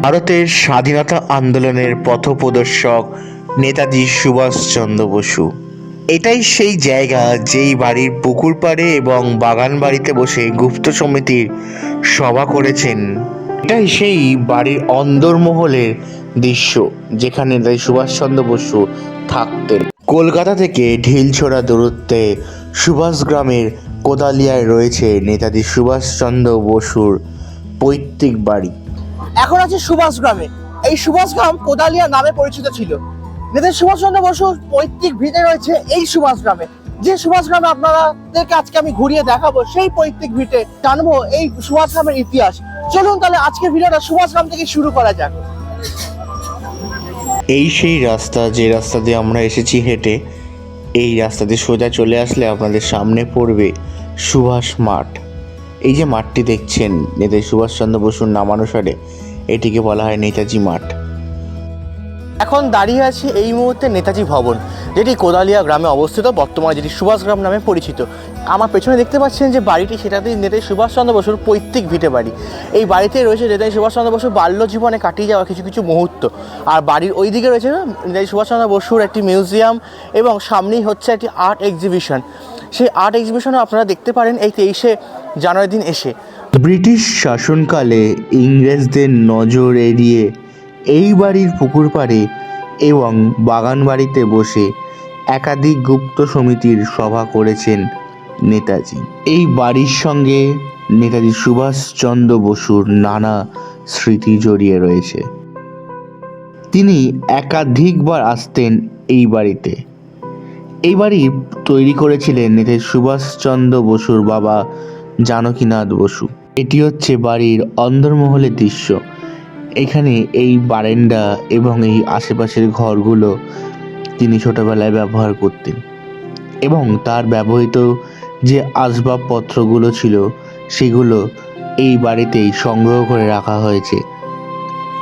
ভারতের স্বাধীনতা আন্দোলনের পথপ্রদর্শক নেতাজি সুভাষচন্দ্র বসু। এটাই সেই জায়গা যেই বাড়ির পুকুর পাড়ে এবং বাগান বাড়িতে বসে গুপ্ত সমিতির সভা করেছেন। এটাই সেই বাড়ির অন্দরমহলের দৃশ্য যেখানে নেতাজি সুভাষচন্দ্র বসু থাকতেন। কলকাতা থেকে ঢিলছোড়া দূরত্বে সুভাষ গ্রামের কোদালিয়ায় রয়েছে নেতাজি সুভাষচন্দ্র বসুর পৈতৃক বাড়ি। এখন আছে সুভাষ গ্রামে। এই সুভাষ গ্রাম কোদালিয়া নামে পরিচিত ছিল। নেতাজি সুভাষচন্দ্র বসুর পৈতৃক ভিটে রয়েছে এই সুভাষ গ্রামে। যে সুভাষ গ্রামে আপনাদেরকে আজকে আমি ঘুরিয়ে দেখাবো, সেই পৈতৃক ভিটে জানব এই সুভাষ গ্রামের ইতিহাস। চলুন তাহলে আজকের ভিডিওটা সুভাষ গ্রাম থেকে শুরু করা যাক। এই সেই রাস্তা, যে রাস্তা দিয়ে আমরা এসেছি হেঁটে, এই রাস্তা দিয়ে সোজা চলে আসলে আপনাদের সামনে পড়বে সুভাষ মাঠ। এই যে মাঠটি দেখছেন, নেতাজি সুভাষচন্দ্র বসুর নামানুসারে, এটিকে বলা হয় নেতাজি মাঠ। এখন দাঁড়িয়ে আছে এই মুহূর্তে নেতাজি ভবন, যেটি কোদালিয়া গ্রামে অবস্থিত, বর্তমানে যেটি সুভাষ গ্রাম নামে পরিচিত। আমার পেছনে দেখতে পাচ্ছেন যে বাড়িটি, সেটাতেই নেতাজি সুভাষচন্দ্র বসুর পৈতৃক ভিটে বাড়ি। এই বাড়িতে রয়েছে নেতাজি সুভাষচন্দ্র বসুর বাল্য জীবনে কাটিয়ে যাওয়া কিছু কিছু মুহূর্ত। আর বাড়ির ওই দিকে রয়েছে নেতাজি সুভাষচন্দ্র বসুর একটি মিউজিয়াম এবং সামনেই হচ্ছে একটি আর্ট এক্সিবিশন। সেই আর্ট এক্সিবিশনও আপনারা দেখতে পারেন এই তেইশে জানুয়ারি দিন এসে। ব্রিটিশ শাসনকালে ইংরেজদের নজর এড়িয়ে এই বাড়ির পুকুর পাড়ে এবং বাগান বাড়িতে বসে একাধিক গুপ্ত সমিতির সভা করেছেন নেতাজি। এই বাড়ির সঙ্গে নেতাজি সুভাষচন্দ্র বসুর নানা স্মৃতি জড়িয়ে রয়েছে। তিনি একাধিকবার আসতেন এই বাড়িতে। এই বাড়ি তৈরি করেছিলেন নেতাজি সুভাষচন্দ্র বসুর বাবা জানকীনাথ বসু। এটি হচ্ছে বাড়ির অন্দরমহলের দৃশ্য। এখানে এই বারান্দা এবং এই আশেপাশের ঘরগুলো তিনি ছোটবেলায় ব্যবহার করতেন। এবং তার ব্যবহৃত যে আসবাবপত্রগুলো ছিল, সেগুলো এই বাড়িতেই সংগ্রহ করে রাখা হয়েছে।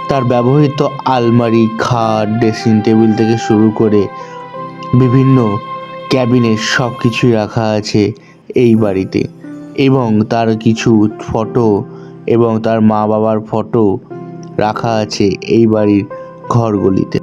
তার ব্যবহৃত আলমারি, খাট, ড্রেসিং টেবিল থেকে শুরু করে বিভিন্ন ক্যাবিনেট সব কিছুই রাখা আছে এই বাড়িতে। এবং তার কিছু ফটো এবং তার মা বাবার ফটো রাখা আছে এই বাড়ির ঘরগুলিতে।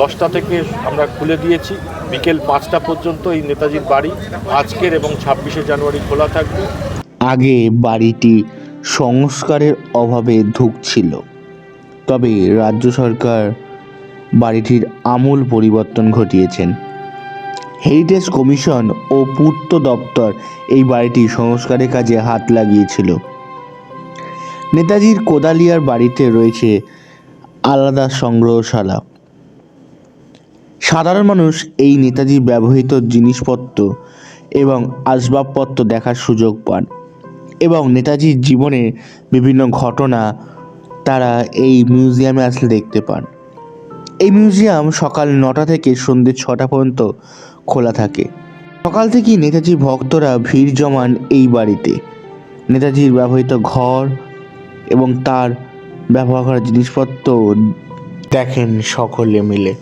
দশটা থেকে আমরা খুলে দিয়েছি। বিকেল পাঁচটা পর্যন্ত এই নেতাজির বাড়ি আজকের এবং ছাব্বিশে জানুয়ারি খোলা থাকবে। আগে বাড়িটি সংস্কারের অভাবে ধুঁকছিল। তবে রাজ্য সরকার বাড়িটির আমূল পরিবর্তন ঘটিয়েছেন। হেরিটেজ কমিশন ও পূর্ত দপ্তর এই বাড়িটি সংস্কারের কাজে হাত লাগিয়েছিল। নেতাজির কোদালিয়ার বাড়িতে রয়েছে আলাদা সংগ্রহশালা। সাধারণ মানুষ এই নেতাজির ব্যবহৃত জিনিসপত্র এবং আসবাবপত্র দেখার সুযোগ পান এবং নেতাজির জীবনে বিভিন্ন ঘটনা তারা এই মিউজিয়ামে আসলে দেখতে পান। এই মিউজিয়াম সকাল নটা থেকে সন্ধ্যে ছটা পর্যন্ত খোলা থাকে। সকাল থেকেই নেতাজি ভক্তরা ভিড় জমান এই বাড়িতে। নেতাজির ব্যবহৃত ঘর এবং তার ব্যবহার করা জিনিসপত্র দেখেন সকলে মিলে।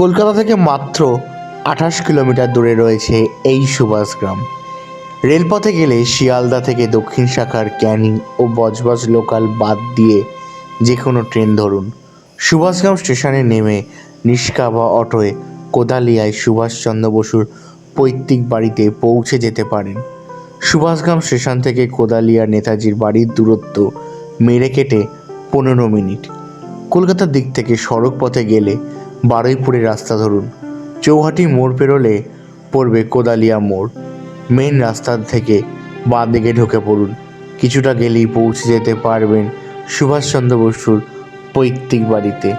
কলকাতা থেকে মাত্র আঠাশ কিলোমিটার দূরে রয়েছে এই সুভাষগ্রাম রেলপথে গেলে শিয়ালদা থেকে দক্ষিণ শাখার ক্যানিং ও বজবজ লোকাল বাদ দিয়ে যে কোনো ট্রেন ধরুন। সুভাষগ্রাম স্টেশনে নেমে নিষ্কা বা অটোয় কোদালিয়ায় সুভাষচন্দ্র বসুর পৈতৃক বাড়িতে পৌঁছে যেতে পারেন। সুভাষগ্রাম স্টেশন থেকে কোদালিয়া নেতাজির বাড়ির দূরত্ব মেরে কেটে পনেরো মিনিট। কলকাতার দিক থেকে সড়ক পথে গেলে বারুইপুরের রাস্তা ধরুন। চৌহাটি মোড় পেরোলে পড়বে কোদালিয়া মোড়। মেন রাস্তা থেকে বাঁ দিকে ঢুকে পড়ুন। কিছুটা গেলেই পৌঁছে যেতে পারবেন সুভাষচন্দ্র বসুর পৈতৃক বাড়িতে।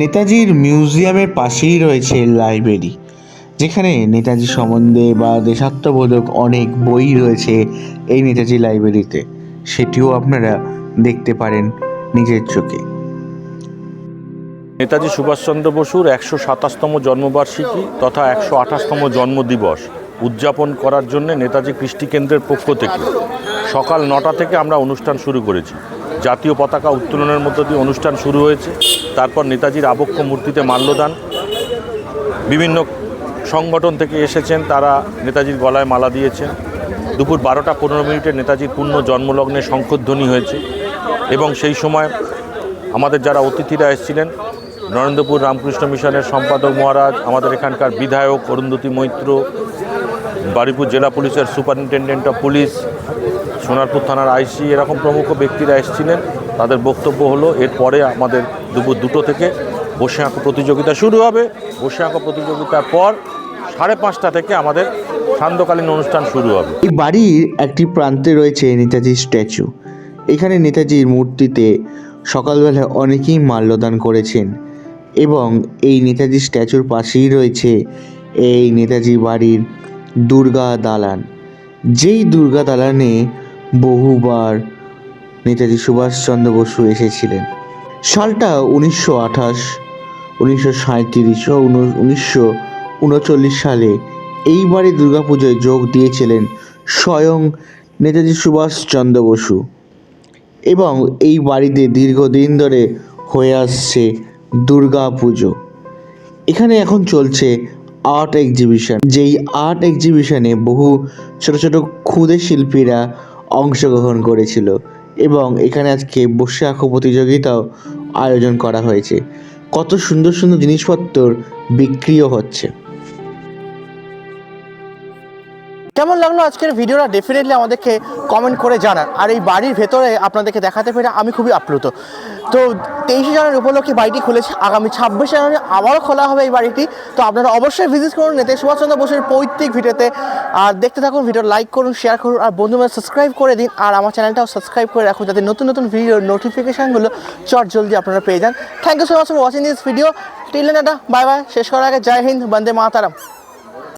নেতাজির মিউজিয়ামের পাশেই রয়েছে লাইব্রেরি, যেখানে নেতাজি সম্বন্ধে বা দেশাত্মবোধক অনেক বই রয়েছে এই নেতাজি লাইব্রেরিতে। সেটিও আপনারা দেখতে পারেন নিজের চোখে। নেতাজি সুভাষচন্দ্র বসুর একশো সাতাশতম জন্মবার্ষিকী তথা একশো আঠাশতম জন্মদিবস উদযাপন করার জন্য নেতাজি কৃষ্টি কেন্দ্রের পক্ষ থেকে। সকাল নটা থেকে আমরা অনুষ্ঠান শুরু করেছি। জাতীয় পতাকা উত্তোলনের মধ্য দিয়ে অনুষ্ঠান শুরু হয়েছে। তারপর নেতাজির আবক্ষ মূর্তিতে মাল্যদান। বিভিন্ন সংগঠন থেকে এসেছেন, তারা নেতাজির গলায় মালা দিয়েছেন। দুপুর বারোটা পনেরো মিনিটে নেতাজির পূর্ণ জন্মলগ্নে শঙ্খধ্বনি হয়েছে এবং সেই সময় আমাদের যারা অতিথিরা এসেছিলেন, নরেন্দ্রপুর রামকৃষ্ণ মিশনের সম্পাদক মহারাজ, আমাদের এখানকার বিধায়ক অরুন্ধতী মৈত্র, বারুইপুর জেলা পুলিশের সুপারিনটেন্ডেন্ট অফ পুলিশ সোনারপুর থানার আইসি এরকম প্রমুখ ব্যক্তিরা এসেছিলেন। তাদের বক্তব্য হলো, এরপরে আমাদের দুপুর দুটো থেকে বসে আঁকো প্রতিযোগিতা শুরু হবে। বসে আঁকো প্রতিযোগিতার পর সাড়ে পাঁচটা থেকে আমাদের সান্ধ্যকালীন অনুষ্ঠান শুরু হবে। এই বাড়ির একটি প্রান্তে রয়েছে নেতাজির স্ট্যাচু। এখানে নেতাজির মূর্তিতে সকালবেলা অনেকেই মাল্যদান করেছেন এবং এই নেতাজি স্ট্যাচুর পাশেই রয়েছে এই নেতাজি বাড়ির দুর্গা দালান। যেই দুর্গা দালানে বহুবার নেতাজি সুভাষচন্দ্র বসু এসেছিলেন। সালটা উনিশশো আঠাশ, উনিশশো সাঁত্রিশ ও উনিশশো উনচল্লিশ সালে এই বাড়ি দুর্গাপুজোয় যোগ দিয়েছিলেন স্বয়ং নেতাজি সুভাষচন্দ্র বসু। এবং এই বাড়িতে দীর্ঘদিন ধরে হয়ে আসছে দুর্গা পুজো এখানে এখন চলছে আর্ট এক্সিবিশন। যেই আর্ট এক্সিবিশনে বহু ছোট ছোট ক্ষুদে শিল্পীরা অংশগ্রহণ করেছিল এবং এখানে আজকে বসে আঁকো প্রতিযোগিতাও আয়োজন করা হয়েছে। কত সুন্দর সুন্দর জিনিসপত্র বিক্রিও হচ্ছে। কেমন লাগল আজকের ভিডিওটা? ডেফিনেটলি আমাদেরকে কমেন্ট করে জানান। আর এই বাড়ির ভেতরে আপনাদেরকে দেখাতে পেরে আমি খুবই আপ্লুত। তো তেইশে জানুয়ারি উপলক্ষে বাড়িটি খুলেছে। আগামী ছাব্বিশে জানুয়ারি আবারও খোলা হবে এই বাড়িটি। তো আপনারা অবশ্যই ভিজিট করুন নেতাজি সুভাষচন্দ্র বসুর পৈতৃক ভিডিওতে। আর দেখতে থাকুন ভিডিও লাইক করুন শেয়ার করুন, আর বন্ধুরা সাবস্ক্রাইব করে দিন। আর আমার চ্যানেলটাও সাবস্ক্রাইব করে রাখুন, যাতে নতুন নতুন ভিডিওর নোটিফিকেশানগুলো চট জলদি আপনারা পেয়ে যান। Thank you so much for watching this video till bye bye শেষ করার আগে জয় হিন্দ, বন্দে মাতারাম।